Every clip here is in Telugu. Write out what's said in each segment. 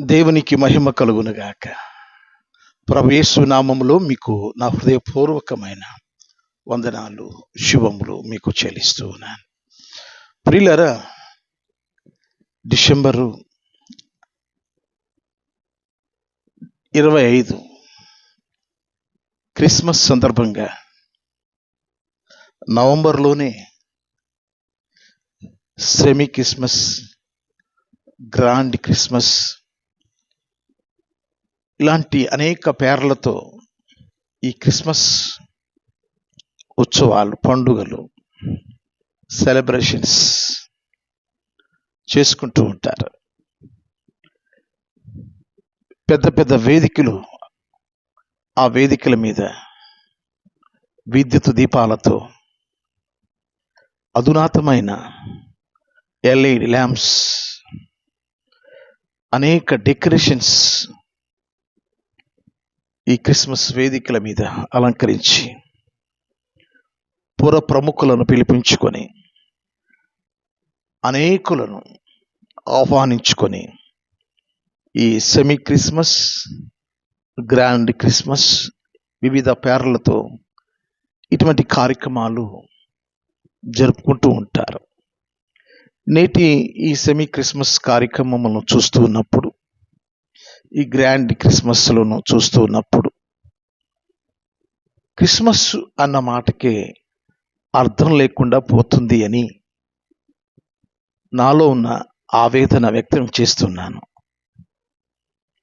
దేవునికి మహిమ కలుగునుగాక. ప్రవేశు నామములో మీకు నా హృదయపూర్వకమైన వందనాలు శుభములు మీకు చెల్లిస్తూ ఉన్నాను ప్రియులరా డిసెంబరు ఇరవై ఐదు క్రిస్మస్ సందర్భంగా నవంబర్లోనే సెమీ క్రిస్మస్ గ్రాండ్ క్రిస్మస్ ఇలాంటి అనేక పేర్లతో ఈ క్రిస్మస్ ఉత్సవాలు పండుగలు సెలబ్రేషన్స్ చేసుకుంటూ ఉంటారు. పెద్ద పెద్ద వేదికలు ఆ వేదికల మీద విద్యుత్ దీపాలతో అధునాతమైన ఎల్ఈడి ల్యాంప్స్ అనేక డెకరేషన్స్ ఈ క్రిస్మస్ వేదికల మీద అలంకరించి పుర ప్రముఖులను పిలిపించుకొని అనేకులను ఆహ్వానించుకొని ఈ సెమీ క్రిస్మస్ గ్రాండ్ క్రిస్మస్ వివిధ పేర్లతో ఇటువంటి కార్యక్రమాలు జరుపుకుంటూ ఉంటారు. నేటి ఈ సెమీ క్రిస్మస్ కార్యక్రమములను చూస్తూ ఉన్నప్పుడు ఈ గ్రాండ్ క్రిస్మస్లను చూస్తూ ఉన్నప్పుడు క్రిస్మస్ అన్న మాటకే అర్థం లేకుండా పోతుంది అని నాలో ఉన్న ఆవేదన వ్యక్తం చేస్తున్నాను.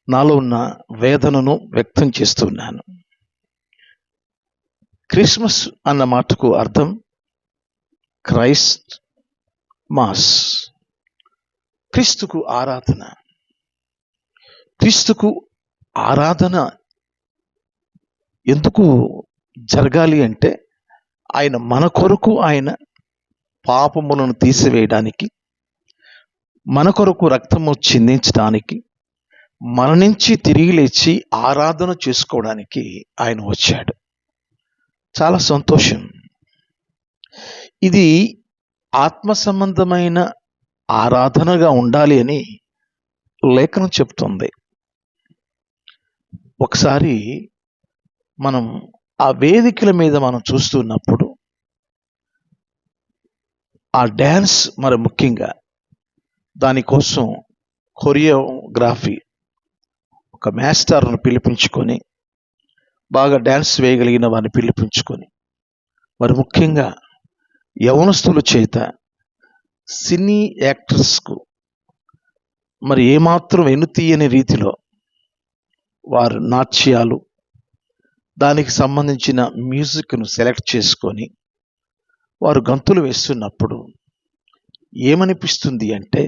నాలో ఉన్న వేదనను వ్యక్తం చేస్తున్నాను. క్రిస్మస్ అన్న మాటకు అర్థం క్రైస్ట్ మాస్ క్రీస్తుకు ఆరాధన. క్రీస్తుకు ఆరాధన ఎందుకు జరగాలి అంటే ఆయన మన కొరకు ఆయన పాపములను తీసివేయడానికి మన కొరకు రక్తము చిందించడానికి మన నుంచి తిరిగి లేచి ఆరాధన చేసుకోవడానికి ఆయన వచ్చాడు. చాలా సంతోషం. ఇది ఆత్మ సంబంధమైన ఆరాధనగా ఉండాలి అని లేఖనం చెప్తుంది. ఒకసారి మనం ఆ వేదికల మీద మనం చూస్తున్నప్పుడు ఆ డ్యాన్స్ మరి ముఖ్యంగా దానికోసం కొరియోగ్రఫీ ఒక మాస్టర్ను పిలిపించుకొని బాగా డ్యాన్స్ వేయగలిగిన వారిని పిలిపించుకొని మరి ముఖ్యంగా యవనస్తుల చేత సినీ యాక్టర్స్కు మరి ఏమాత్రం వెనుతీయని రీతిలో వారు నాట్యాలు దానికి సంబంధించిన మ్యూజిక్ను సెలెక్ట్ చేసుకొని వారు గంతులు వేస్తున్నప్పుడు ఏమనిపిస్తుంది అంటే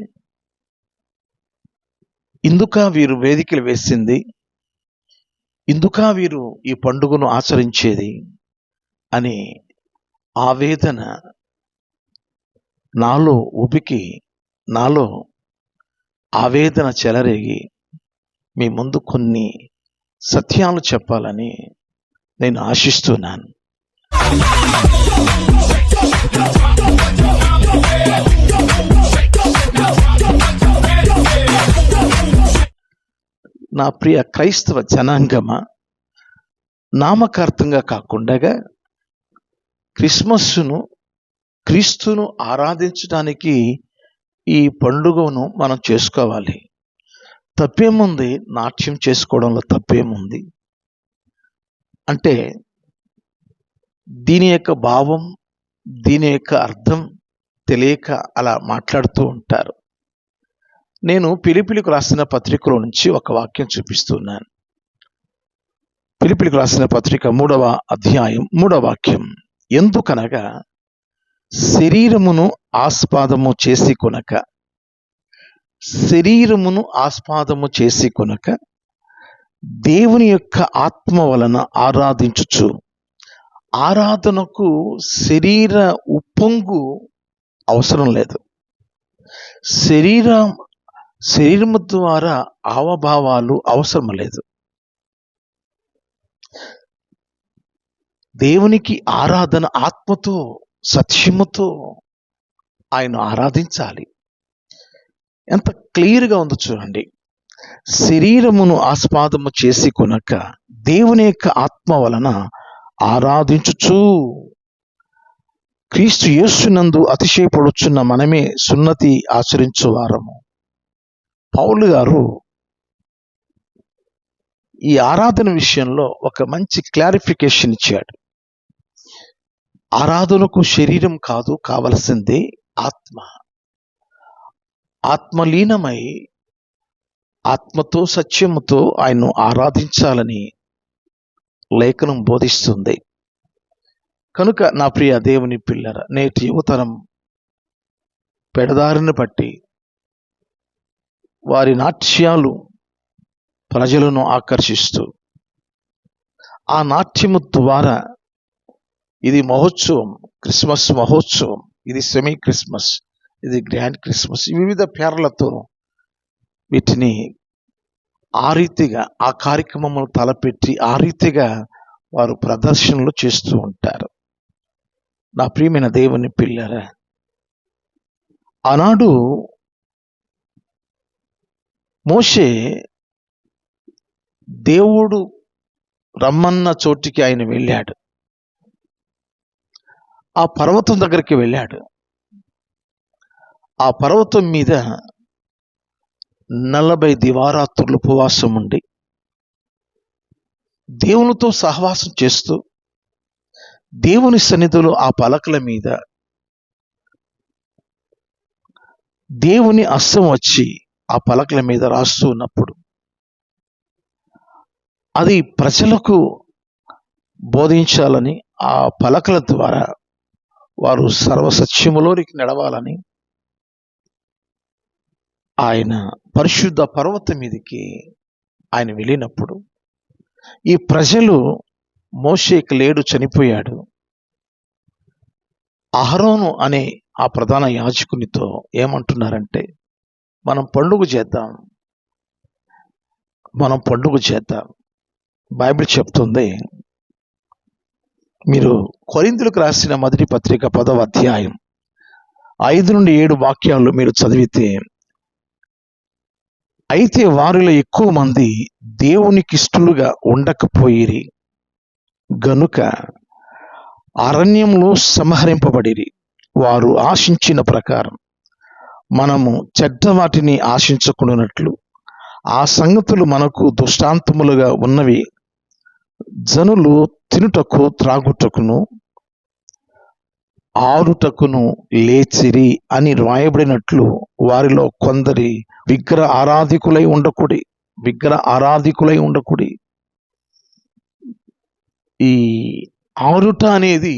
ఇందుక వీరు వేదికలు వేసింది ఇందుక వీరు ఈ పండుగను ఆచరించేది అని ఆవేదన నాలో ఉబికి నాలో ఆవేదన చెలరేగి మీ ముందు కొన్ని సత్యాలు చెప్పాలని నేను ఆశిస్తున్నాను. నా ప్రియ క్రైస్తవ జనాంగమ నామకార్థంగా కాకుండా క్రిస్మస్ను క్రీస్తును ఆరాధించడానికి ఈ పండుగను మనం చేసుకోవాలి. తప్పేముంది? నాట్యం చేసుకోవడంలో తప్పేముంది? అంటే దీని యొక్క భావం దీని యొక్క అర్థం తెలియక అలా మాట్లాడుతూ ఉంటారు. నేను పిలిపిలికి రాసిన పత్రికలో నుంచి ఒక వాక్యం చూపిస్తున్నాను. పిలిపిలికి రాసిన పత్రిక మూడవ అధ్యాయం మూడవ వాక్యం. ఎందుకనగా శరీరమును ఆస్పాదము చేసి కొనక శరీరమును ఆస్పాదము చేసి కొనక దేవుని యొక్క ఆత్మ వలన ఆరాధించుచు. ఆరాధనకు శరీర ఉప్పొంగు అవసరం లేదు. శరీరం శరీరము ద్వారా ఆవభావాలు అవసరం లేదు. దేవునికి ఆరాధన ఆత్మతో సత్యముతో ఆయన ఆరాధించాలి. ఎంత క్లియర్గా ఉందో చూడండి. శరీరమును ఆస్పాదము చేసి కొనక దేవుని యొక్క ఆత్మ వలన ఆరాధించుచు. క్రీస్తు యేసునందు అతిశయపడుచున్న మనమే సున్నతి ఆచరించు వారము. పౌలు గారు ఈ ఆరాధన విషయంలో ఒక మంచి క్లారిఫికేషన్ ఇచ్చాడు. ఆరాధనకు శరీరం కాదు కావలసింది ఆత్మ. ఆత్మలీనమై ఆత్మతో సత్యముతో ఆయన్ను ఆరాధించాలని లేఖనం బోధిస్తుంది. కనుక నా ప్రియ దేవుని పిల్లర నేటి యువతరం పెడదారిని బట్టి వారి నాట్యాలు ప్రజలను ఆకర్షిస్తూ ఆ నాట్యము ద్వారా ఇది మహోత్సవం క్రిస్మస్ మహోత్సవం ఇది సెమీ క్రిస్మస్ ఇది గ్రాండ్ క్రిస్మస్. వివిధ పేర్లతో వీటిని ఆ రీతిగా ఆ కార్యక్రమములు తలపెట్టి ఆ రీతిగా వారు ప్రదర్శనలు చేస్తూ ఉంటారు. నా ప్రియమైన దేవుని పిల్లరా ఆనాడు మోషే దేవుడు రమ్మన్న చోటికి ఆయన వెళ్ళాడు. ఆ పర్వతం దగ్గరికి వెళ్ళాడు. ఆ పర్వతం మీద నలభై దివారాత్రులు ఉపవాసం ఉండి దేవునితో సహవాసం చేస్తూ దేవుని సన్నిధిలో ఆ పలకల మీద దేవుని అస్సం వచ్చి ఆ పలకల మీద రాస్తూ ఉన్నప్పుడు అది ప్రజలకు బోధించాలని ఆ పలకల ద్వారా వారు సర్వసత్యములోనికి నడవాలని ఆయన పరిశుద్ధ పర్వతం మీదకి ఆయన వెళ్ళినప్పుడు ఈ ప్రజలు మోషేకి లేడు చనిపోయాడు. అహరోను అనే ఆ ప్రధాన యాజకునితో ఏమంటున్నారంటే మనం పండుగ చేద్దాం మనం పండుగ చేద్దాం. బైబిల్ చెప్తుంది మీరు కొరిందులకు రాసిన మొదటి పత్రిక పదవ అధ్యాయం ఐదు నుండి ఏడు వాక్యాలు మీరు చదివితే అయితే వారిలో ఎక్కువ మంది దేవునికి ఇష్టలుగా ఉండకపోయిరి. గనుక అరణ్యంలో సంహరింపబడిరి. వారు ఆశించిన ప్రకారం మనము చెడ్డ వాటిని ఆశించకుండానట్లు ఆ సంగతులు మనకు దృష్టాంతములుగా ఉన్నవి. జనులు తినుటకు త్రాగుటకును ఆరుటకును లేచిరి అని రాయబడినట్లు వారిలో కొందరి విగ్రహ ఆరాధికులై ఉండకుడి విగ్రహ ఆరాధికులై ఉండకుడి. ఈ ఆరుట అనేది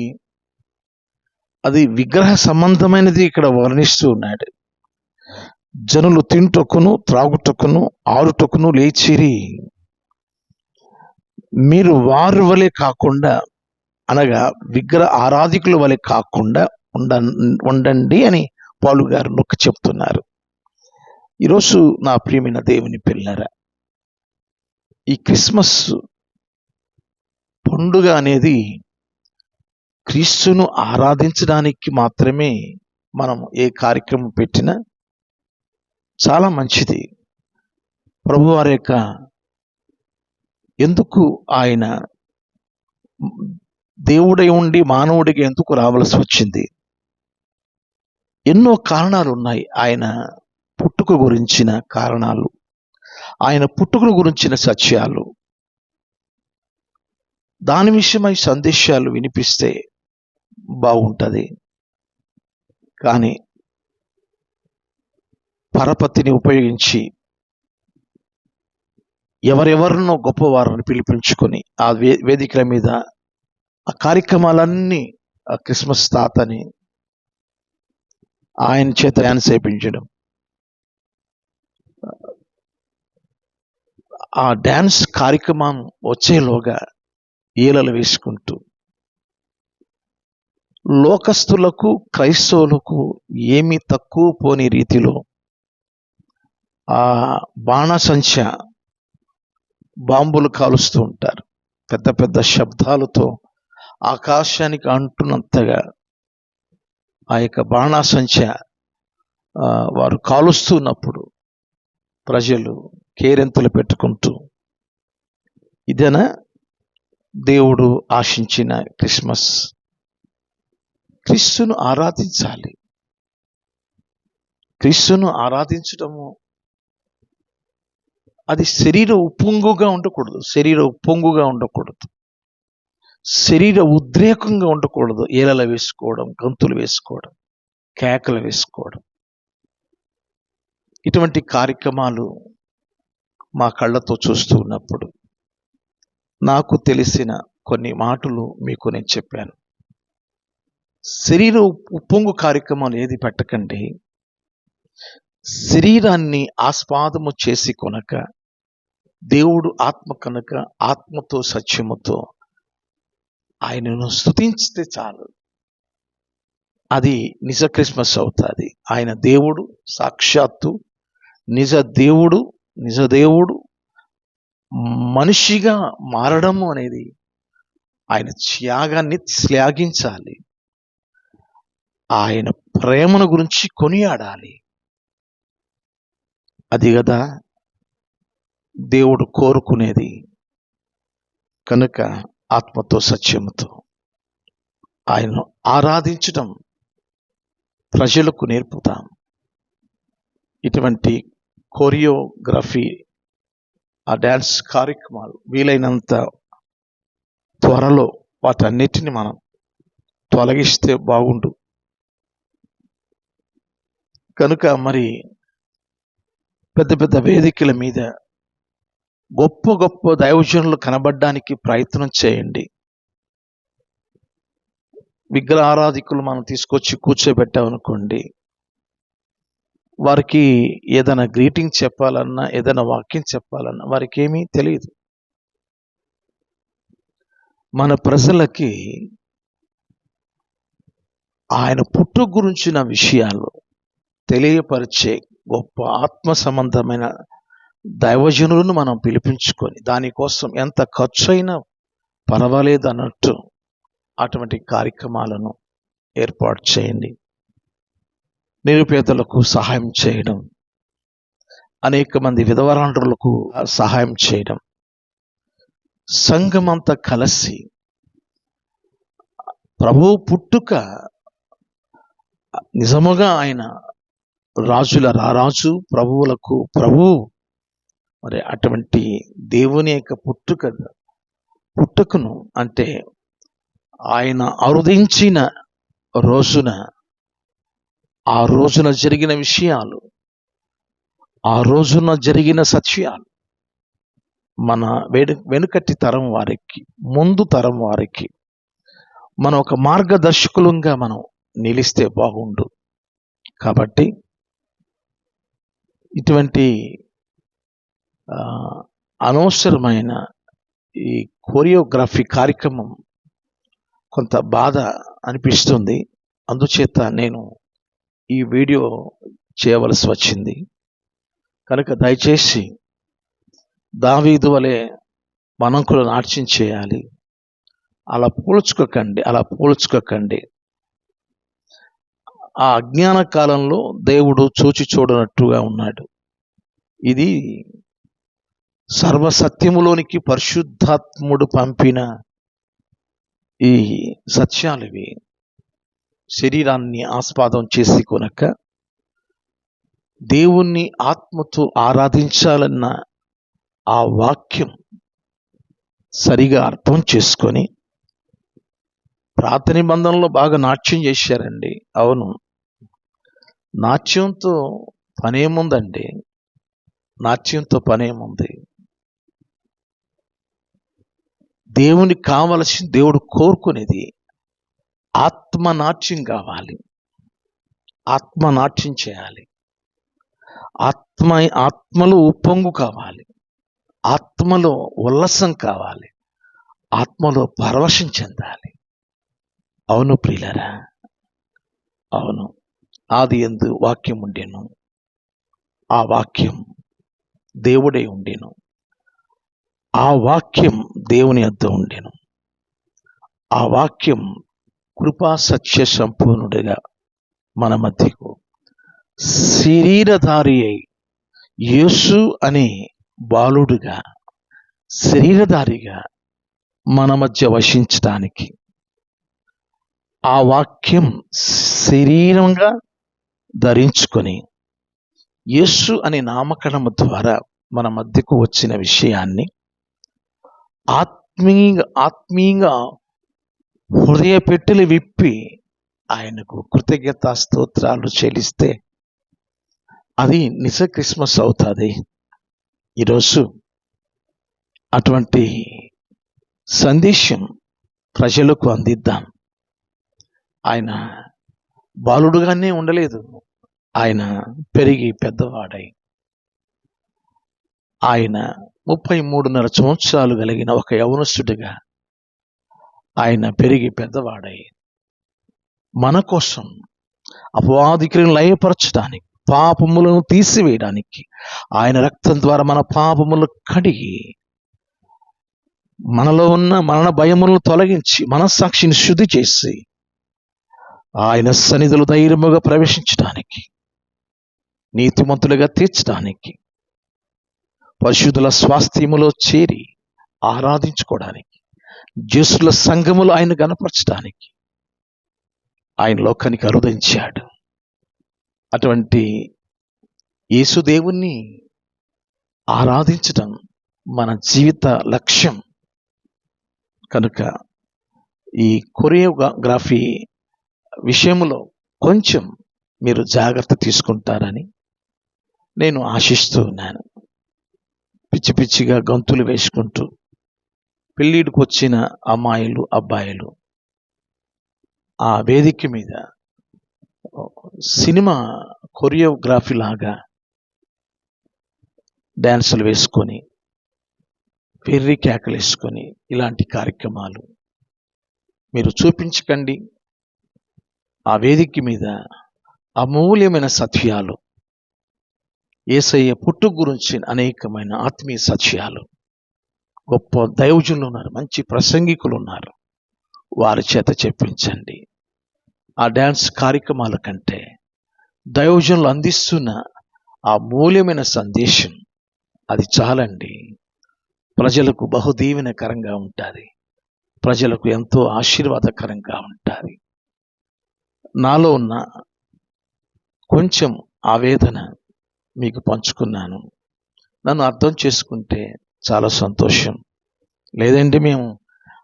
అది విగ్రహ సంబంధమైనది ఇక్కడ వర్ణిస్తూ ఉన్నాడు జనులు తింటొక్కును త్రాగుటొక్కును ఆరుటొక్కును లేచిరి. మీరు వారు వలె కాకుండా అనగా విగ్రహ ఆరాధికుల వలె కాకుండా ఉండ ఉండండి అని పాలు గారు నొక్కి చెప్తున్నారు. ఈరోజు నా ప్రియమైన దేవుని పిల్లరా ఈ క్రిస్మస్ పండుగ అనేది క్రీస్తును ఆరాధించడానికి మాత్రమే మనం ఏ కార్యక్రమం పెట్టినా చాలా మంచిది. ప్రభువారి యొక్క ఎందుకు ఆయన దేవుడై ఉండి మానవుడికి ఎందుకు రావాల్సి వచ్చింది? ఎన్నో కారణాలు ఉన్నాయి ఆయన పుట్టుక గురించిన కారణాలు. ఆయన పుట్టుకను గురించిన సత్యాలు. దాని విషయమై సందేశాలు వినిపిస్తే బాగుంటుంది. కానీ పరపతిని ఉపయోగించి ఎవరెవరినో గొప్పవారిని పిలిపించుకొని ఆ వే వేదికల మీద ఆ కార్యక్రమాలన్నీ ఆ క్రిస్మస్ తాతని ఆయన చేత డ్యాన్స్ సేపించడం ఆ డ్యాన్స్ కార్యక్రమం వచ్చేలోగా ఈలలు వేసుకుంటూ లోకస్తులకు క్రైస్తవులకు ఏమీ తక్కువ పోని రీతిలో ఆ బాణసంచ బాంబులు కాలుస్తూ ఉంటారు. పెద్ద పెద్ద శబ్దాలతో ఆకాశానికి అంటున్నంతగా ఆ యొక్క బాణాసంచ వారు కాలుస్తున్నప్పుడు ప్రజలు కేరెంతులు పెట్టుకుంటూ ఇదేనా దేవుడు ఆశించిన క్రిస్మస్? క్రీస్తును ఆరాధించాలి. క్రీస్తును ఆరాధించటము అది శరీర ఉప్పొంగుగా ఉండకూడదు శరీర ఉప్పొంగుగా ఉండకూడదు. శరీర ఉద్రేకంగా ఉండకూడదు. ఏలల వేసుకోవడం గంతులు వేసుకోవడం కేకలు వేసుకోవడం. ఇటువంటి కార్యక్రమాలు మా కళ్ళతో చూస్తూ ఉన్నప్పుడు నాకు తెలిసిన కొన్ని మాటలు మీకు నేను చెప్పాను. శరీర ఉప్పొంగు కార్యక్రమాలు ఏది పెట్టకండి. శరీరాన్ని ఆస్పాదము చేసి కొనక దేవుడు ఆత్మ కనుక ఆత్మతో సత్యముతో ఆయనను స్థుతించితే చాలు. అది నిజ క్రిస్మస్ అవుతుంది. ఆయన దేవుడు సాక్షాత్తు నిజ దేవుడు నిజ దేవుడు మనిషిగా మారడము అనేది ఆయన త్యాగాన్ని శ్లాఘించాలి. ఆయన ప్రేమను గురించి కొనియాడాలి. అది కదా దేవుడు కోరుకునేది. కనుక ఆత్మతో సత్యముతో. ఆయనను ఆరాధించడం ప్రజలకు నేర్పుతాం. ఇటువంటి కోరియోగ్రఫీ ఆ డ్యాన్స్ కార్యక్రమాలు వీలైనంత త్వరలో వాటన్నిటిని మనం తొలగిస్తే బాగుండు. కనుక మరి పెద్ద పెద్ద వేదికల మీద గొప్ప గొప్ప దైవజనులు కనబడడానికి ప్రయత్నం చేయండి. విగ్రహ ఆరాధికులు మనం తీసుకొచ్చి కూర్చోబెట్టామనుకోండి వారికి ఏదైనా గ్రీటింగ్ చెప్పాలన్నా ఏదైనా వాక్యం చెప్పాలన్నా వారికి ఏమీ తెలియదు. మన ప్రజలకి ఆయన పుట్టు గురించిన విషయాలు తెలియపరిచే గొప్ప ఆత్మ సంబంధమైన దైవజనులను మనం పిలిపించుకొని దానికోసం ఎంత ఖర్చు అయినా పర్వాలేదు అన్నట్టు అటువంటి కార్యక్రమాలను ఏర్పాటు చేయండి. నిరుపేదలకు సహాయం చేయడం అనేక మంది విధవరాండ్రులకు సహాయం చేయడం సంఘమంతా కలిసి ప్రభు పుట్టుక నిజముగా ఆయన రాజుల రారాజు ప్రభువులకు ప్రభువు మరి అటువంటి దేవుని యొక్క పుట్టుక పుట్టుకను అంటే ఆయన అరుదించిన రోజున ఆ రోజున జరిగిన విషయాలు ఆ రోజున జరిగిన సత్యాలు మన వెను వెనుకటి తరం వారికి ముందు తరం వారికి మన ఒక మార్గదర్శకులంగా మనం నిలిస్తే బాగుండు. కాబట్టి ఇటువంటి అనవసరమైన ఈ కోరియోగ్రఫీ కార్యక్రమం కొంత బాధ అనిపిస్తుంది. అందుచేత నేను ఈ వీడియో చేయవలసి వచ్చింది. కనుక దయచేసి దావీదు వలె మనం కూడా నాట్యం చేయాలి. అలా పోల్చుకోకండి అలా పోల్చుకోకండి. ఆ అజ్ఞాన కాలంలో దేవుడు చూచి చూడనట్టుగా ఉన్నాడు. ఇది సర్వసత్యములోనికి పరిశుద్ధాత్ముడు పంపిన ఈ సత్యాలవి శరీరాన్ని ఆస్పాదం చేసి కొనక దేవుణ్ణి ఆత్మతో ఆరాధించాలన్న ఆ వాక్యం సరిగా అర్థం చేసుకొని ప్రార్థన నిబంధనలో బాగా నాట్యం చేశారండి. అవును. నాట్యంతో పనేముందండి. నాట్యంతో పనేముంది. దేవుని కావలసిన దేవుడు కోరుకునేది ఆత్మనాట్యం కావాలి. ఆత్మ నాట్యం చేయాలి. ఆత్మ ఆత్మలో ఉప్పొంగు కావాలి. ఆత్మలో ఉల్లాసం కావాలి. ఆత్మలో పరవశం చెందాలి. అవును ప్రియులరా? అవును. ఆది ఎందు వాక్యం ఉండెను. ఆ వాక్యం దేవుడే ఉండేను. ఆ వాక్యం దేవుని వద్ద ఉండెను. ఆ వాక్యం కృపా సత్య సంపూర్ణుడిగా మన మధ్యకు శరీరధారి అయి యేసు అనే బాలుడుగా శరీరధారిగా మన మధ్య వశించటానికి ఆ వాక్యం శరీరంగా ధరించుకొని యేసు అనే నామకరణము ద్వారా మన మధ్యకు వచ్చిన విషయాన్ని ఆత్మీయ ఆత్మీయంగా హృదయ పెట్టెలు విప్పి ఆయనకు కృతజ్ఞత స్తోత్రాలు చెల్లిస్తే అది నిజ క్రిస్మస్ అవుతుంది. ఈరోజు అటువంటి సందేశం ప్రజలకు అందిద్దాం. ఆయన బాలుడుగానే ఉండలేదు. ఆయన పెరిగి పెద్దవాడై. ఆయన ముప్పై మూడున్నర సంవత్సరాలు కలిగిన ఒక యవనస్తుడిగా ఆయన పెరిగి పెద్దవాడై మన కోసం అపవాదికులను లయపరచడానికి పాపములను తీసివేయడానికి ఆయన రక్తం ద్వారా మన పాపములు కడిగి మనలో ఉన్న మరణ భయములను తొలగించి మనస్సాక్షిని శుద్ధి చేసి ఆయన సన్నిధులు ధైర్యముగా ప్రవేశించడానికి నీతిమంతులుగా తీర్చడానికి పరిశుద్ధుల స్వాస్థ్యములో చేరి ఆరాధించుకోవడానికి జేసుల సంఘములు ఆయన గనపరచడానికి ఆయన లోకానికి అరుదించాడు. అటువంటి యేసుదేవుణ్ణి ఆరాధించడం మన జీవిత లక్ష్యం. కనుక ఈ కొరియోగ్రాఫీ విషయంలో కొంచెం మీరు జాగ్రత్త తీసుకుంటారని నేను ఆశిస్తూ ఉన్నాను పిచ్చి పిచ్చిగా గంతులు వేసుకుంటూ పెళ్ళిడికి వచ్చిన అమ్మాయిలు అబ్బాయిలు ఆ వేదిక మీద సినిమా కొరియోగ్రఫీ లాగా డ్యాన్సులు వేసుకొని పెర్రి కేకలు వేసుకొని ఇలాంటి కార్యక్రమాలు మీరు చూపించకండి. ఆ వేదిక మీద అమూల్యమైన సత్యాలు ఏసయ్య పుట్టు గురించి అనేకమైన ఆత్మీయ సత్యాలు. గొప్ప దైవజులు ఉన్నారు మంచి ప్రసంగికులు ఉన్నారు. వారి చేత చెప్పించండి. ఆ డ్యాన్స్ కార్యక్రమాల కంటే దైవజనులు అందిస్తున్న ఆ మూల్యమైన సందేశం అది చాలండి. ప్రజలకు బహుదీవెనకరంగా ఉంటుంది. ప్రజలకు ఎంతో ఆశీర్వాదకరంగా ఉంటుంది. నాలో ఉన్న కొంచెం ఆవేదన మీకు పంచుకున్నాను. నన్ను అర్థం చేసుకుంటే చాలా సంతోషం. లేదంటే మేము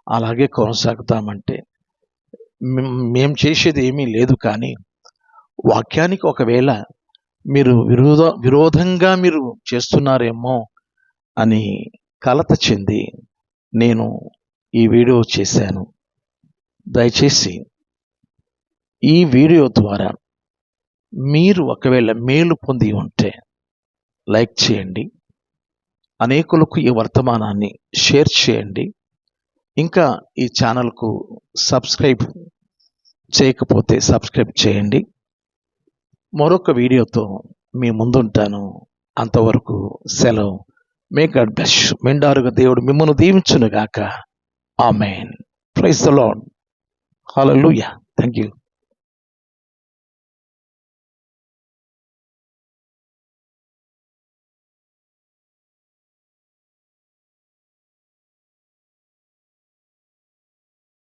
అలాగే కొనసాగుతామంటే మేము చేసేది ఏమీ లేదు కానీ వాక్యానికి ఒకవేళ మీరు విరోధ విరోధంగా మీరు చేస్తున్నారేమో అని కలత చెంది నేను ఈ వీడియో చేశాను. దయచేసి ఈ వీడియో ద్వారా మీరు ఒకవేళ మేలు పొంది ఉంటే లైక్ చేయండి. అనేకులకు ఈ వర్తమానాన్ని షేర్ చేయండి. ఇంకా ఈ ఛానల్కు సబ్స్క్రైబ్ చేయకపోతే సబ్స్క్రైబ్ చేయండి. మరొక వీడియోతో మీ ముందుంటాను. అంతవరకు సెలవు. మే గాడ్ బ్లెస్ మెండారుగా దేవుడు మిమ్మల్ని దీవించునుగాక. Amen praise the Lord hallelujah thank you